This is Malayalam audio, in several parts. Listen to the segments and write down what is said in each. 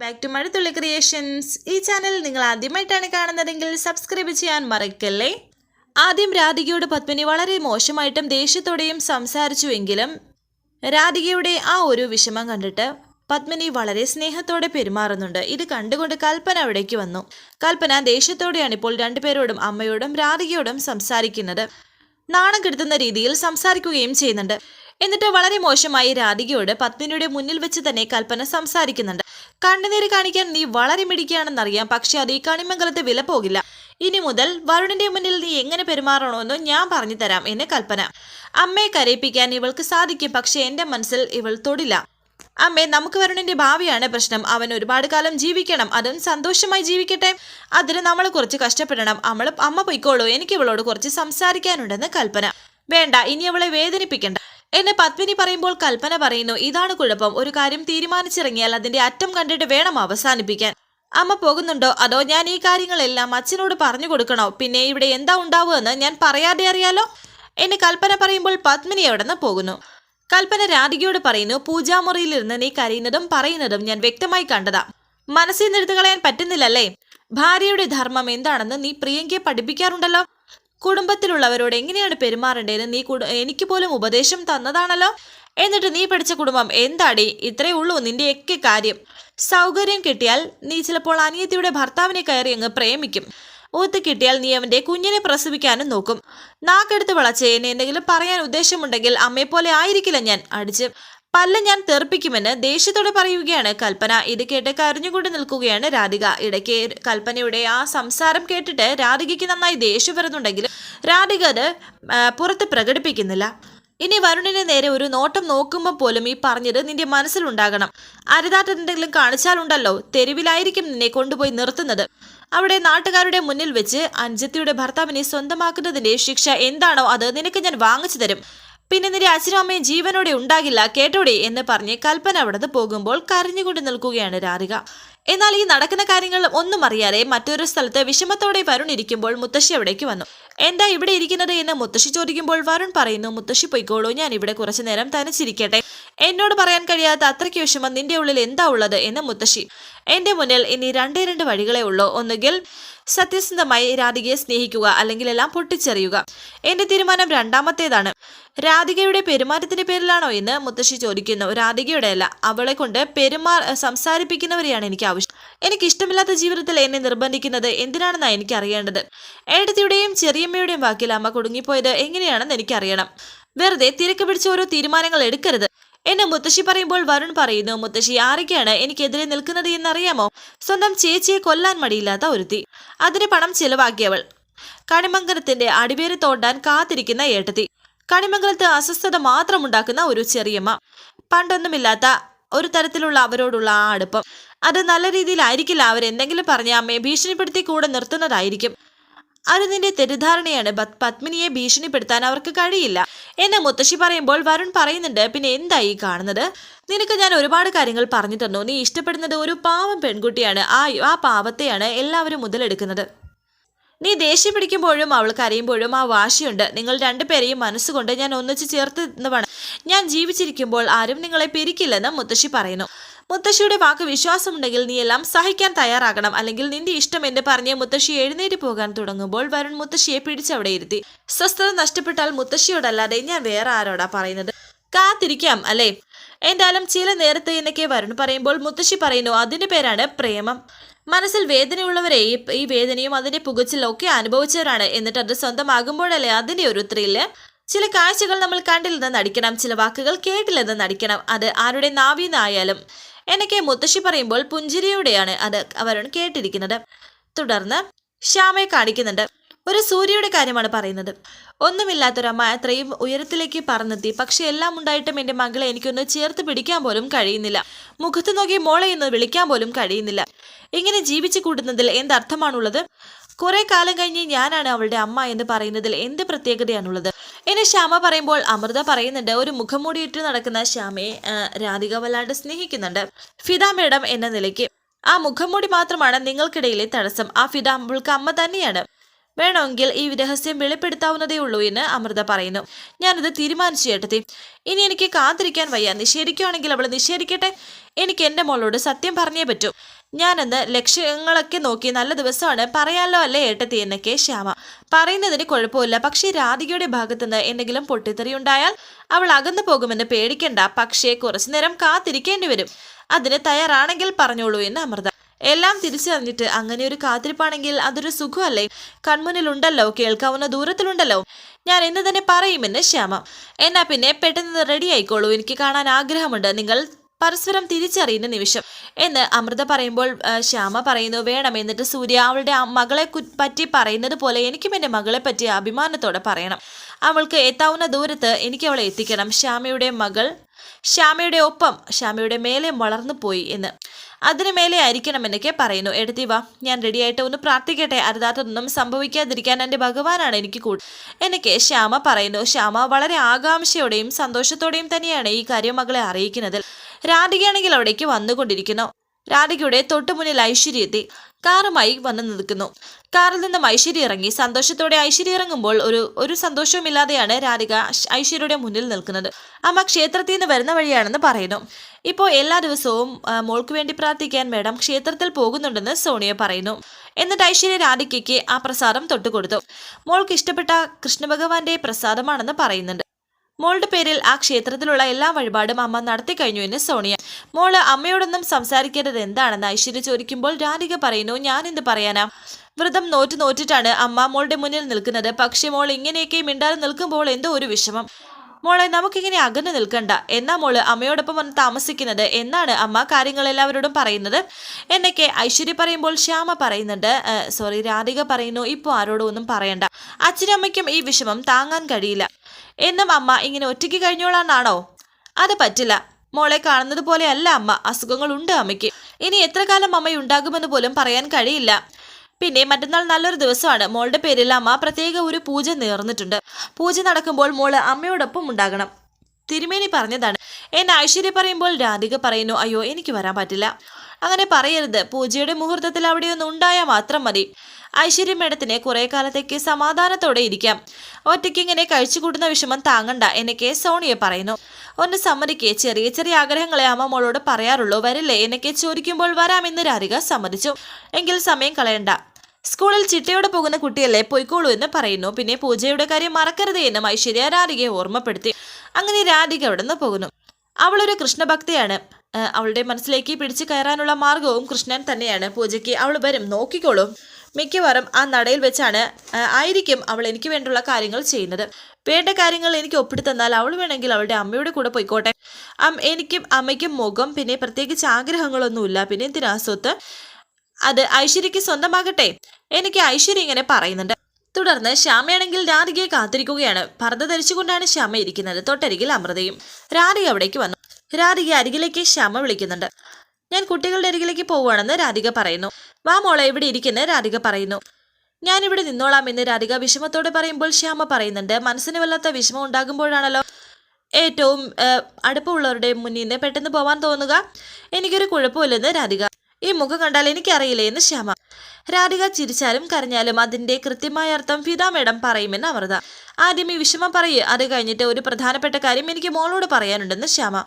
ബാക്ക് ടു മഴത്തുള്ളി ക്രിയേഷൻസ് ഈ ചാനൽ നിങ്ങൾ ആദ്യമായിട്ടാണ് കാണുന്നതെങ്കിൽ സബ്സ്ക്രൈബ് ചെയ്യാൻ മറക്കല്ലേ? ആദ്യം രാധികയോട് പത്മിനി വളരെ മോശമായിട്ടും ദേഷ്യത്തോടെയും സംസാരിച്ചുവെങ്കിലും രാധികയുടെ ആ ഒരു വിഷമം കണ്ടിട്ട് പത്മിനി വളരെ സ്നേഹത്തോടെ പെരുമാറുന്നുണ്ട്. ഇത് കണ്ടുകൊണ്ട് കൽപ്പന അവിടേക്ക് വന്നു. കൽപ്പന ദേഷ്യത്തോടെയാണ് ഇപ്പോൾ രണ്ടുപേരോടും അമ്മയോടും രാധികയോടും സംസാരിക്കുന്നത്. നാണം കെടുത്തുന്ന രീതിയിൽ സംസാരിക്കുകയും ചെയ്യുന്നുണ്ട്. എന്നിട്ട് വളരെ മോശമായി രാധികയോട് പത്മിനിയുടെ മുന്നിൽ വെച്ച് തന്നെ കൽപ്പന സംസാരിക്കുന്നുണ്ട്. കണ്ണുനീര് കാണിക്കാൻ നീ വളരെ മിടിക്കുകയാണെന്നറിയാം പക്ഷെ അത് ഈ കണിമംഗലത്ത് വില പോകില്ല. ഇനി മുതൽ വരുണിന്റെ മുന്നിൽ നീ എങ്ങനെ പെരുമാറണമെന്ന് ഞാൻ പറഞ്ഞു തരാം എന്ന് കൽപ്പന. അമ്മയെ കരയിപ്പിക്കാൻ ഇവൾക്ക് സാധിക്കും പക്ഷെ എന്റെ മനസ്സിൽ ഇവൾ തൊടില്ല. അമ്മേ നമുക്ക് വരുണിന്റെ ഭാവിയാണ് പ്രശ്നം. അവൻ ഒരുപാട് കാലം ജീവിക്കണം. അതും സന്തോഷമായി ജീവിക്കട്ടെ. അതിന് നമ്മൾ കുറച്ച് കഷ്ടപ്പെടണം. അവൾ അമ്മ പൊയ്ക്കോളൂ. എനിക്ക് ഇവളോട് കുറച്ച് സംസാരിക്കാനുണ്ടെന്ന് കൽപ്പന. വേണ്ട ഇനി അവളെ വേദനിപ്പിക്കണ്ട. എന്നെ പത്മിനി പറയുമ്പോൾ കൽപ്പന പറയുന്നു ഇതാണ് കുഴപ്പം. ഒരു കാര്യം തീരുമാനിച്ചിറങ്ങിയാൽ അതിന്റെ അറ്റം കണ്ടിട്ട് വേണം അവസാനിപ്പിക്കാൻ. അമ്മ പോകുന്നുണ്ടോ? അതോ ഞാൻ ഈ കാര്യങ്ങളെല്ലാം അച്ഛനോട് പറഞ്ഞു കൊടുക്കണോ? പിന്നെ ഇവിടെ എന്താ ഉണ്ടാവുമെന്ന് ഞാൻ പറയാതെ അറിയാലോ? എന്നെ കൽപ്പന പറയുമ്പോൾ പത്മിനി എവിടെ നിന്ന് പോകുന്നു. കൽപ്പന രാധികയോട് പറയുന്നു പൂജാമുറിയിലിരുന്ന് നീ കരയുന്നതും പറയുന്നതും ഞാൻ വ്യക്തമായി കണ്ടതാ. മനസ്സിൽ നിന്ന് എടുത്തു കളയാൻ പറ്റുന്നില്ലല്ലേ? ഭാര്യയുടെ ധർമ്മം എന്താണെന്ന് നീ പ്രിയങ്കയെ പഠിപ്പിക്കാറുണ്ടല്ലോ. കുടുംബത്തിലുള്ളവരോട് എങ്ങനെയാണ് പെരുമാറേണ്ടതെന്ന് നീ എനിക്ക് പോലും ഉപദേശം തന്നതാണല്ലോ? എന്നിട്ട് നീ പഠിച്ച കുടുംബം എന്താടി? ഇത്രേ ഉള്ളൂ നിന്റെയൊക്കെ കാര്യം. സൗകര്യം കിട്ടിയാൽ നീ ചിലപ്പോൾ അനിയത്തിയുടെ ഭർത്താവിനെ കയറി അങ്ങ് പ്രേമിക്കും. ഊത്ത് കിട്ടിയാൽ നീ അവന്റെ കുഞ്ഞിനെ പ്രസവിക്കാനും നോക്കും. നാക്കെടുത്ത് വളച്ച് എന്നെ എന്തെങ്കിലും പറയാൻ ഉദ്ദേശമുണ്ടെങ്കിൽ അമ്മയെപ്പോലെ ആയിരിക്കില്ല ഞാൻ. അടിച്ച് പല്ല് ഞാൻ തെറിപ്പിക്കുമെന്ന് ദേഷ്യത്തോടെ പറയുകയാണ് കൽപ്പന. ഇത് കേട്ട് കരഞ്ഞുകൊണ്ട് നിൽക്കുകയാണ് രാധിക. ഇടയ്ക്ക് കൽപ്പനയുടെ ആ സംസാരം കേട്ടിട്ട് രാധികയ്ക്ക് നന്നായി ദേഷ്യം വരുന്നുണ്ടെങ്കിലും രാധിക അത് പുറത്ത് പ്രകടിപ്പിക്കുന്നില്ല. ഇനി വരുണിന് നേരെ ഒരു നോട്ടം നോക്കുമ്പോൾ പോലും ഈ പറഞ്ഞത് നിന്റെ മനസ്സിലുണ്ടാകണം. അരുതാത്തെന്തെങ്കിലും കാണിച്ചാലുണ്ടല്ലോ തെരുവിലായിരിക്കും നിന്നെ കൊണ്ടുപോയി നിർത്തുന്നത്. അവിടെ നാട്ടുകാരുടെ മുന്നിൽ വെച്ച് അഞ്ചത്തിയുടെ ഭർത്താവിനെ സ്വന്തമാക്കുന്നതിന്റെ ശിക്ഷ എന്താണോ അത് നിനക്ക് ഞാൻ വാങ്ങിച്ചു തരും. പിന്നെ നിന്റെ അച്ഛനും അമ്മയും ജീവനോടെ ഉണ്ടാകില്ല കേട്ടോടെ എന്ന് പറഞ്ഞ് കൽപ്പന അവിടുന്ന് പോകുമ്പോൾ കരഞ്ഞുകൊണ്ട് നിൽക്കുകയാണ് രാധിക. എന്നാൽ ഈ നടക്കുന്ന കാര്യങ്ങൾ ഒന്നും അറിയാതെ മറ്റൊരു സ്ഥലത്ത് വിഷമത്തോടെ വരുണിരിക്കുമ്പോൾ മുത്തശ്ശി അവിടേക്ക് വന്നു. എന്താ ഇവിടെ ഇരിക്കുന്നത് എന്ന് മുത്തശ്ശി ചോദിക്കുമ്പോൾ വരുൺ പറയുന്നു മുത്തശ്ശി പൊയ്ക്കോളൂ ഞാൻ ഇവിടെ കുറച്ചു നേരം തനിച്ചിരിക്കട്ടെ എന്നോട് പറയാൻ കഴിയാത്ത അത്രയ്ക്ക് വിഷമം നിന്റെ ഉള്ളിൽ എന്താ ഉള്ളത്? എന്ന് മുത്തശ്ശി. എന്റെ മുന്നിൽ ഇനി രണ്ടേ രണ്ട് വഴികളെ ഉള്ളൂ. ഒന്നുകിൽ സത്യസന്ധമായി രാധികയെ സ്നേഹിക്കുക അല്ലെങ്കിൽ എല്ലാം പൊട്ടിച്ചെറിയുക. എന്റെ തീരുമാനം രണ്ടാമത്തേതാണ്. രാധികയുടെ പെരുമാറ്റത്തിന്റെ പേരിലാണോ എന്ന് മുത്തശ്ശി ചോദിക്കുന്നു. രാധികയുടെ അല്ല അവളെ കൊണ്ട് പെരുമാ സംസാരിപ്പിക്കുന്നവരെയാണ് എനിക്ക് ആവശ്യം. എനിക്ക് ഇഷ്ടമില്ലാത്ത ജീവിതത്തിൽ എന്നെ നിർബന്ധിക്കുന്നത് എന്തിനാണെന്നാണ് എനിക്ക് അറിയേണ്ടത് ഏടത്തിയുടെയും ചെറിയമ്മയുടെയും വാക്കിൽ അമ്മ കുടുങ്ങിപ്പോയത് എങ്ങനെയാണെന്ന് എനിക്കറിയണം. വെറുതെ തിരക്ക് പിടിച്ച ഓരോ തീരുമാനങ്ങൾ എടുക്കരുത്. എന്നെ മുത്തശ്ശി പറയുമ്പോൾ വരുൺ പറയുന്നു മുത്തശ്ശി ആരൊക്കെയാണ് എനിക്കെതിരെ നിൽക്കുന്നത് എന്നറിയാമോ? സ്വന്തം ചേച്ചിയെ കൊല്ലാൻ മടിയില്ലാത്ത ഒരുത്തി. അതിന് പണം ചിലവാക്കിയവൾ. കണിമംഗലത്തിന്റെ അടിവേര് തോണ്ടാൻ കാത്തിരിക്കുന്ന ഏട്ടത്തി. കണിമംഗലത്ത് അസ്വസ്ഥത മാത്രമുണ്ടാക്കുന്ന ഒരു ചെറിയമ്മ. പണ്ടൊന്നുമില്ലാത്ത ഒരു തരത്തിലുള്ള അവരോടുള്ള ആ അടുപ്പം. അത് നല്ല രീതിയിലായിരിക്കില്ല. അവരെന്തെങ്കിലും പറഞ്ഞ് അമ്മയെ ഭീഷണിപ്പെടുത്തി കൂടെ നിർത്തുന്നതായിരിക്കും. അത് നിന്റെ തെറ്റിദ്ധാരണയാണ് പത്മിനിയെ ഭീഷണിപ്പെടുത്താൻ അവർക്ക് കഴിയില്ല. എന്നെ മുത്തശ്ശി പറയുമ്പോൾ വരുൺ പറയുന്നുണ്ട് പിന്നെ എന്തായി കാണുന്നത്? നിനക്ക് ഞാൻ ഒരുപാട് കാര്യങ്ങൾ പറഞ്ഞു തന്നു. നീ ഇഷ്ടപ്പെടുന്നത് ഒരു പാവം പെൺകുട്ടിയാണ്. ആ ആ പാവത്തെയാണ് എല്ലാവരും മുതലെടുക്കുന്നത്. നീ ദേഷ്യം പിടിക്കുമ്പോഴും അവൾ കരയുമ്പോഴും ആ വാശിയുണ്ട്. നിങ്ങൾ രണ്ടുപേരെയും മനസ്സുകൊണ്ട് ഞാൻ ഒന്നിച്ച് ചേർത്ത് നിന്നതാണ് ഞാൻ ജീവിച്ചിരിക്കുമ്പോൾ ആരും നിങ്ങളെ പിരിക്കില്ലെന്ന് മുത്തശ്ശി പറയുന്നു. മുത്തശ്ശിയുടെ വാക്ക് വിശ്വാസമുണ്ടെങ്കിൽ നീ എല്ലാം സഹിക്കാൻ തയ്യാറാകണം. അല്ലെങ്കിൽ നിന്റെ ഇഷ്ടം എന്ന് പറഞ്ഞ് മുത്തശ്ശി എഴുന്നേറ്റ് പോകാൻ തുടങ്ങുമ്പോൾ വരുൺ മുത്തശ്ശിയെ പിടിച്ചവിടെ ഇരുത്തി സ്വസ്ഥത നഷ്ടപ്പെട്ടാൽ മുത്തശ്ശിയോടല്ലാതെ ഞാൻ വേറെ ആരോടാ പറയുന്നത്? കാത്തിരിക്കാം അല്ലേ? എന്തായാലും ചില നേരത്തെ എന്നൊക്കെ വരുൺ പറയുമ്പോൾ മുത്തശ്ശി പറയുന്നു അതിന്റെ പേരാണ് പ്രേമം. മനസ്സിൽ വേദനയുള്ളവരെ ഈ വേദനയും അതിന്റെ പുകച്ചിലും ഒക്കെ അനുഭവിച്ചവരാണ്. എന്നിട്ട് അത് സ്വന്തമാകുമ്പോഴല്ലേ അതിന്റെ ഒരു ത്രില്ല്? ചില കാഴ്ചകൾ നമ്മൾ കണ്ടില്ലെന്ന് നടിക്കണം ചില വാക്കുകൾ കേട്ടില്ലെന്ന് നടിക്കണം. അത് ആരുടെ നാവിന്നായാലും എന്നൊക്കെ മുത്തശ്ശി പറയുമ്പോൾ പുഞ്ചിരിയോടെയാണ് അത് വരുൺ കേട്ടിരിക്കുന്നത്. തുടർന്ന് ശ്യാമയെ കാണിക്കുന്നുണ്ട്. ഒരു സൂര്യയുടെ കാര്യമാണ് പറയുന്നത്. ഒന്നുമില്ലാത്തൊരമ്മ അത്രയും ഉയരത്തിലേക്ക് പറന്നെത്തി. പക്ഷെ എല്ലാം ഉണ്ടായിട്ടും എന്റെ മകളെ എനിക്കൊന്ന് ചേർത്ത് പിടിക്കാൻ പോലും കഴിയുന്നില്ല. മുഖത്ത് നോക്കി മോളെ എന്ന് വിളിക്കാൻ പോലും കഴിയുന്നില്ല. ഇങ്ങനെ ജീവിച്ചു കൂട്ടുന്നതിൽ എന്തർത്ഥമാണുള്ളത്? കുറെ കാലം കഴിഞ്ഞ് ഞാനാണ് അവളുടെ അമ്മ എന്ന് പറയുന്നതിൽ എന്ത് പ്രത്യേകതയാണുള്ളത്? എന്നെ ശ്യാമ പറയുമ്പോൾ അമൃത പറയുന്നുണ്ട് ഒരു മുഖംമൂടിയിട്ട് നടക്കുന്ന ശ്യാമയെ രാധിക വല്ലാണ്ട് സ്നേഹിക്കുന്നുണ്ട്. ഫിദ മേഡം എന്ന നിലയ്ക്ക് ആ മുഖംമൂടി മാത്രമാണ് നിങ്ങൾക്കിടയിലെ തടസ്സം. ആ ഫിദ അവൾക്ക് അമ്മ തന്നെയാണ്. വേണമെങ്കിൽ ഈ രഹസ്യം വെളിപ്പെടുത്താവുന്നതേ ഉള്ളൂ എന്ന് അമൃത പറയുന്നു. ഞാനത് തീരുമാനിച്ചു ചേട്ടത്തി. ഇനി എനിക്ക് കാത്തിരിക്കാൻ വയ്യ. നിഷേധിക്കുകയാണെങ്കിൽ അവൾ നിഷേധിക്കട്ടെ? എനിക്ക് എന്റെ മോളോട് സത്യം പറഞ്ഞേ പറ്റൂ. ഞാനെന്ന് ലക്ഷ്യങ്ങളൊക്കെ നോക്കി നല്ല ദിവസമാണ് പറയാലോ അല്ലേ ഏട്ടത്തി എന്നൊക്കെ ശ്യാമ. പറയുന്നതിന് കുഴപ്പമില്ല. പക്ഷേ രാധികയുടെ ഭാഗത്തുനിന്ന് എന്തെങ്കിലും പൊട്ടിത്തെറി ഉണ്ടായാൽ അവൾ അകന്നു പോകുമെന്ന് പേടിക്കണ്ട. പക്ഷേ കുറച്ചു നേരം കാത്തിരിക്കേണ്ടി വരും. അതിന് തയ്യാറാണെങ്കിൽ പറഞ്ഞോളൂ എന്ന് അമൃത. എല്ലാം തിരിച്ചറിഞ്ഞിട്ട് അങ്ങനെ ഒരു കാത്തിരിപ്പാണെങ്കിൽ അതൊരു സുഖമല്ലേ? കൺമുന്നിലുണ്ടല്ലോ കേൾക്കാവുന്ന ദൂരത്തിലുണ്ടല്ലോ. ഞാൻ ഇന്ന് തന്നെ പറയുമെന്ന് ശ്യാമ. എന്നാ പിന്നെ പെട്ടെന്ന് റെഡി ആയിക്കോളൂ. എനിക്ക് കാണാൻ ആഗ്രഹമുണ്ട്. നിങ്ങൾ പരസ്പരം തിരിച്ചറിയുന്ന നിമിഷം എന്ന് അമൃത പറയുമ്പോൾ ശ്യാമ പറയുന്നു വേണം എന്നിട്ട് സൂര്യ അവളുടെ മകളെ പറ്റി പറയുന്നത് പോലെ എനിക്കും എന്റെ മകളെ പറ്റി അഭിമാനത്തോടെ പറയണം. അവൾക്ക് എത്താവുന്ന ദൂരത്ത് എനിക്ക് അവളെ എത്തിക്കണം. ശ്യാമയുടെ മകൾ ശ്യാമയുടെ ഒപ്പം ശ്യാമയുടെ മേലെ വളർന്നു പോയി എന്ന്. അതിനു മേലെ ആയിരിക്കണം എന്നൊക്കെ പറയുന്നു. എടുത്തി വാ ഞാൻ റെഡിയായിട്ട് ഒന്ന് പ്രാർത്ഥിക്കട്ടെ. അരുതാത്തതൊന്നും സംഭവിക്കാതിരിക്കാൻ എന്റെ ഭഗവാനാണ് എനിക്ക് കൂടെ എനിക്ക് ശ്യാമ പറയുന്നു. ശ്യാമ വളരെ ആകാംക്ഷയോടെയും സന്തോഷത്തോടെയും തന്നെയാണ് ഈ കാര്യം മകളെ അറിയിക്കുന്നത്. രാധികയാണെങ്കിൽ അവിടേക്ക് വന്നുകൊണ്ടിരിക്കുന്നു. രാധികയുടെ തൊട്ടുമുന്നിൽ ഐശ്വര്യ എത്തി. കാറുമായി വന്നു നിൽക്കുന്നു. കാറിൽ നിന്നും ഐശ്വര്യ ഇറങ്ങി. സന്തോഷത്തോടെ ഐശ്വര്യ ഇറങ്ങുമ്പോൾ ഒരു ഒരു സന്തോഷവുമില്ലാതെയാണ് രാധിക ഐശ്വര്യയുടെ മുന്നിൽ നിൽക്കുന്നത്. അമ്മ ക്ഷേത്രത്തിൽ നിന്ന് വരുന്ന വഴിയാണെന്ന് പറയുന്നു. ഇപ്പോൾ എല്ലാ ദിവസവും മോൾക്ക് വേണ്ടി പ്രാർത്ഥിക്കാൻ മേഡം ക്ഷേത്രത്തിൽ പോകുന്നുണ്ടെന്ന് സോണിയ പറയുന്നു. എന്നിട്ട് ഐശ്വര്യ രാധികയ്ക്ക് ആ പ്രസാദം തൊട്ടുകൊടുത്തു. മോൾക്ക് ഇഷ്ടപ്പെട്ട കൃഷ്ണഭഗവാന്റെ പ്രസാദമാണെന്ന് പറയുന്നുണ്ട്. മോളുടെ പേരിൽ ആ ക്ഷേത്രത്തിലുള്ള എല്ലാ വഴിപാടും അമ്മ നടത്തി കഴിഞ്ഞു എന്ന് സോണിയ. മോൾ അമ്മയോടൊന്നും സംസാരിക്കേണ്ടത് എന്താണെന്ന് ഐശ്വര്യ ചോദിക്കുമ്പോൾ രാധിക പറയുന്നു ഞാൻ എന്ത് പറയാനാ? വ്രതം നോറ്റ് നോറ്റിട്ടാണ് അമ്മ മോളുടെ മുന്നിൽ നിൽക്കുന്നത്. പക്ഷെ മോൾ ഇങ്ങനെയൊക്കെ മിണ്ടാതെ നിൽക്കുമ്പോൾ എന്തോ ഒരു വിഷമം. മോളെ നമുക്കിങ്ങനെ അകന്നു നിൽക്കണ്ട. എന്നാ മോൾ അമ്മയോടൊപ്പം വന്ന് താമസിക്കുന്നത് എന്നാണ് അമ്മ കാര്യങ്ങൾ എല്ലാവരോടും പറയുന്നത്. എന്നൊക്കെ ഐശ്വര്യ പറയുമ്പോൾ ശ്യാമ പറയുന്നുണ്ട്. സോറി രാധിക പറയുന്നു ഇപ്പോൾ ആരോടും ഒന്നും പറയണ്ട. അച്ഛനും അമ്മയ്ക്കും ഈ വിഷമം താങ്ങാൻ കഴിയില്ല. എന്നും അമ്മ ഇങ്ങനെ ഒറ്റയ്ക്ക് കഴിഞ്ഞോളാന്നാണോ? അത് പറ്റില്ല. മോളെ കാണുന്നത് പോലെയല്ല അമ്മ. അസുഖങ്ങളുണ്ട് അമ്മയ്ക്ക്. ഇനി എത്ര കാലം അമ്മയുണ്ടാകുമെന്ന് പോലും പറയാൻ കഴിയില്ല. പിന്നെ മറ്റന്നാൾ നല്ലൊരു ദിവസമാണ്. മോളുടെ പേരിൽ അമ്മ പ്രത്യേക ഒരു പൂജ നേർന്നിട്ടുണ്ട്. പൂജ നടക്കുമ്പോൾ മോൾ അമ്മയോടൊപ്പം ഉണ്ടാകണം. തിരുമേനി പറഞ്ഞതാണ്. എന്നെ ഐശ്വര്യ പറയുമ്പോൾ രാധിക പറയുന്നു അയ്യോ എനിക്ക് വരാൻ പറ്റില്ല. അങ്ങനെ പറയരുത്. പൂജയുടെ മുഹൂർത്തത്തിൽ അവിടെ ഒന്ന് ഉണ്ടായാൽ മാത്രം മതി. ഐശ്വര്യ മേഡത്തിന് കുറെ കാലത്തേക്ക് സമാധാനത്തോടെ ഇരിക്കാം. ഒറ്റയ്ക്ക് ഇങ്ങനെ കഴിച്ചു കൂട്ടുന്ന വിഷമം താങ്ങണ്ട എന്നൊക്കെ സോണിയ പറയുന്നു. ഒന്ന് സമ്മതിക്ക് ചെറിയ ചെറിയ ആഗ്രഹങ്ങളെ അമ്മ മോളോട് പറയാറുള്ളൂ. വരില്ലേ? എന്നൊക്കെ ചോദിക്കുമ്പോൾ വരാമെന്ന് രാധിക സമ്മതിച്ചു. എങ്കിൽ സമയം കളയണ്ട. സ്കൂളിൽ ചിട്ടയോടെ പോകുന്ന കുട്ടിയല്ലേ പൊയ്ക്കോളൂ എന്ന് പറയുന്നു. പിന്നെ പൂജയുടെ കാര്യം മറക്കരുത് എന്നും ഐശ്വര്യ രാധികയെ ഓർമ്മപ്പെടുത്തി. അങ്ങനെ രാധിക അവിടെ നിന്ന് പോകുന്നു. അവളൊരു കൃഷ്ണഭക്തയാണ്. അവളുടെ മനസ്സിലേക്ക് പിടിച്ചു കയറാനുള്ള മാർഗവും കൃഷ്ണൻ തന്നെയാണ്. പൂജയ്ക്ക് അവൾ വരും. നോക്കിക്കോളൂ. മിക്കവാറും ആ നടയിൽ വെച്ചാണ് ആയിരിക്കും അവൾ എനിക്ക് വേണ്ടിയുള്ള കാര്യങ്ങൾ ചെയ്യുന്നത്. വേണ്ട കാര്യങ്ങൾ എനിക്ക് ഒപ്പിട്ട് അവൾ വേണമെങ്കിൽ അവളുടെ അമ്മയുടെ കൂടെ പോയിക്കോട്ടെ. എനിക്കും അമ്മയ്ക്കും മുഖം പിന്നെ പ്രത്യേകിച്ച് ആഗ്രഹങ്ങളൊന്നുമില്ല. പിന്നെ എന്തിനാ സ്വത്ത്? അത് ഐശ്വര്യയ്ക്ക് സ്വന്തമാകട്ടെ. എനിക്ക് ഐശ്വര്യ ഇങ്ങനെ പറയുന്നുണ്ട്. തുടർന്ന് ശ്യാമയാണെങ്കിൽ രാധികയെ കാത്തിരിക്കുകയാണ്. പർദ്ദ ധരിച്ചുകൊണ്ടാണ് ശ്യാമ ഇരിക്കുന്നത്. തൊട്ടരികിൽ അമൃതയും രാധിക അവിടേക്ക് വന്നു. രാധിക അരികിലേക്ക് ശ്യാമ വിളിക്കുന്നുണ്ട്. ഞാൻ കുട്ടികളുടെ അരികിലേക്ക് പോവുകയാണെന്ന് രാധിക പറയുന്നു. വാ മോളെ ഇവിടെ ഇരിക്കുന്ന രാധിക പറയുന്നു. ഞാനിവിടെ നിന്നോളാം എന്ന് രാധിക വിഷമത്തോടെ പറയുമ്പോൾ ശ്യാമ പറയുന്നുണ്ട്. മനസ്സിന് വല്ലാത്ത വിഷമം ഉണ്ടാകുമ്പോഴാണല്ലോ ഏറ്റവും അടുപ്പമുള്ളവരുടെ മുന്നിൽ നിന്ന് പെട്ടെന്ന് പോവാൻ തോന്നുക. എനിക്കൊരു കുഴപ്പമില്ലെന്ന് രാധിക. ഈ മുഖം കണ്ടാൽ എനിക്കറിയില്ലേ എന്ന് ശ്യാമ. രാധിക ചിരിച്ചാലും കരഞ്ഞാലും അതിന്റെ കൃത്യമായ അർത്ഥം ഫിദ മേഡം പറയുമെന്ന് അമൃത. ആദ്യം ഈ വിഷമം പറയൂ. അത് കഴിഞ്ഞിട്ട് ഒരു പ്രധാനപ്പെട്ട കാര്യം എനിക്ക് മോളോട് പറയാനുണ്ടെന്ന് ശ്യാമ.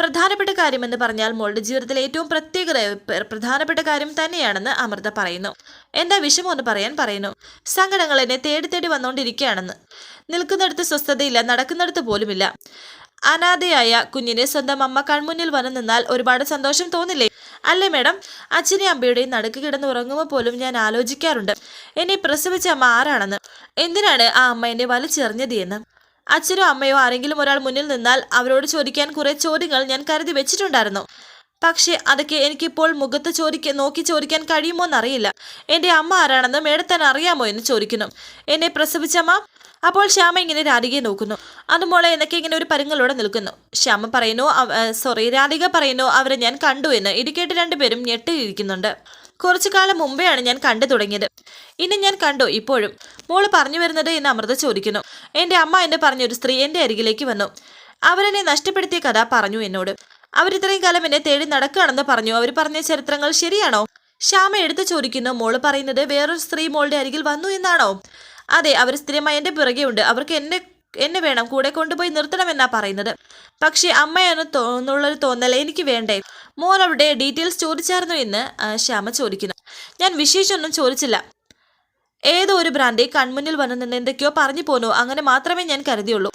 പ്രധാനപ്പെട്ട കാര്യമെന്ന് പറഞ്ഞാൽ മോളുടെ ജീവിതത്തിലെ ഏറ്റവും പ്രത്യേകത പ്ര- പ്രധാനപ്പെട്ട കാര്യം തന്നെയാണെന്ന് അമൃത പറയുന്നു. എന്താ വിഷമം എന്ന് പറയാൻ പറയുന്നു. സങ്കടങ്ങൾ എന്നെ തേടി തേടി വന്നുകൊണ്ടിരിക്കുകയാണെന്ന് നിൽക്കുന്നിടത്ത് സ്വസ്ഥതയില്ല നടക്കുന്നിടത്ത് പോലുമില്ല. അനാഥയായ കുഞ്ഞിനെ സ്വന്തം അമ്മ കൺമുന്നിൽ വന്നു നിന്നാൽ ഒരുപാട് സന്തോഷം തോന്നില്ലേ? അല്ലേ മേഡം? അച്ഛനെ അമ്മയുടെയും നടുക്ക് കിടന്ന് ഉറങ്ങുമ്പോൾ പോലും ഞാൻ ആലോചിക്കാറുണ്ട്. എന്നെ പ്രസവിച്ച അമ്മ ആരാണെന്ന്? എന്തിനാണ് ആ അമ്മ എന്നെ വലിച്ചെറിഞ്ഞത് എന്ന്? അച്ഛനോ അമ്മയോ ആരെങ്കിലും ഒരാൾ മുന്നിൽ നിന്നാൽ അവരോട് ചോദിക്കാൻ കുറെ ചോദ്യങ്ങൾ ഞാൻ കരുതി വെച്ചിട്ടുണ്ടായിരുന്നു. പക്ഷേ അതൊക്കെ എനിക്കിപ്പോൾ മുഖത്ത് ചോദിക്ക നോക്കി ചോദിക്കാൻ കഴിയുമോ എന്നറിയില്ല. എന്റെ അമ്മ ആരാണെന്ന് മേടത്താൻ അറിയാമോ എന്ന് ചോദിക്കുന്നു. എന്നെ പ്രസവിച്ചമ്മ അപ്പോൾ ശ്യാമ ഇങ്ങനെ രാധികയെ നോക്കുന്നു. അത് മോളെ എന്നൊക്കെ ഇങ്ങനെ ഒരു പരുങ്ങളോടെ നിൽക്കുന്നു. ശ്യാമ പറയുന്നു സോറി രാധിക പറയുന്നു അവരെ ഞാൻ കണ്ടു എന്ന് ഇടിക്കേട്ട് രണ്ടുപേരും ഞെട്ടിയിരിക്കുന്നുണ്ട്. കുറച്ചു കാലം മുമ്പേയാണ് ഞാൻ കണ്ടു തുടങ്ങിയത്. ഇനി ഞാൻ കണ്ടു ഇപ്പോഴും. മോൾ പറഞ്ഞു വരുന്നത് എന്ന് അമൃത ചോദിക്കുന്നു. എന്റെ അമ്മ എന്ന് പറഞ്ഞൊരു സ്ത്രീ എന്റെ അരികിലേക്ക് വന്നു. അവരെന്നെ നഷ്ടപ്പെടുത്തിയ കഥ പറഞ്ഞു എന്നോട്. അവരിത്രയും കാലം എന്നെ തേടി നടക്കുകയാണെന്ന് പറഞ്ഞു. അവർ പറഞ്ഞ ചരിത്രങ്ങൾ ശരിയാണോ? ശ്യാമ എടുത്തു ചോദിക്കുന്നു. മോൾ പറയുന്നത് വേറൊരു സ്ത്രീ മോളുടെ അരികിൽ വന്നു എന്നാണോ? അതെ അവർ സ്ഥിരമായി എന്റെ പിറകെ ഉണ്ട്. അവർക്ക് എന്നെ എന്നെ വേണം. കൂടെ കൊണ്ടുപോയി നിർത്തണമെന്നാ പറയുന്നത്. പക്ഷേ അമ്മയെന്ന് തോന്നുള്ളൊരു തോന്നൽ എനിക്ക് വേണ്ടേ? മോൾ അവിടെ ഡീറ്റെയിൽസ് ചോദിച്ചായിരുന്നു എന്ന് ശ്യാമ ചോദിക്കുന്നു. ഞാൻ വിശേഷമൊന്നും ചോദിച്ചില്ല. ഏതോ ഒരു ഭ്രാന്തി കൺമുന്നിൽ വന്നു നിന്ന് എന്തൊക്കെയോ പറഞ്ഞു പോന്നു. അങ്ങനെ മാത്രമേ ഞാൻ കരുതിയുള്ളൂ.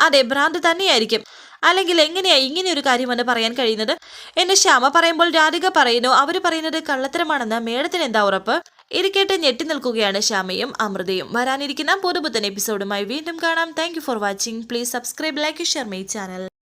അതെ ഭ്രാന്ത് തന്നെയായിരിക്കും. അല്ലെങ്കിൽ എങ്ങനെയാ ഇങ്ങനെ ഒരു കാര്യം വന്ന് പറയാൻ കഴിയുന്നത്? എന്നെ ശ്യാമ പറയുമ്പോൾ രാധിക പറയുന്നു അവർ പറയുന്നത് കള്ളത്തരമാണെന്ന്. മേഡത്തിന് എന്താ ഉറപ്പ്? ഇത് കേട്ട് ഞെട്ടി നിൽക്കുകയാണ് ശ്യാമയും അമൃതയും. വരാനിരിക്കുന്ന പുതുപുത്തൻ എപ്പിസോഡുമായി വീണ്ടും കാണാം. Thank for watching please subscribe like share my channel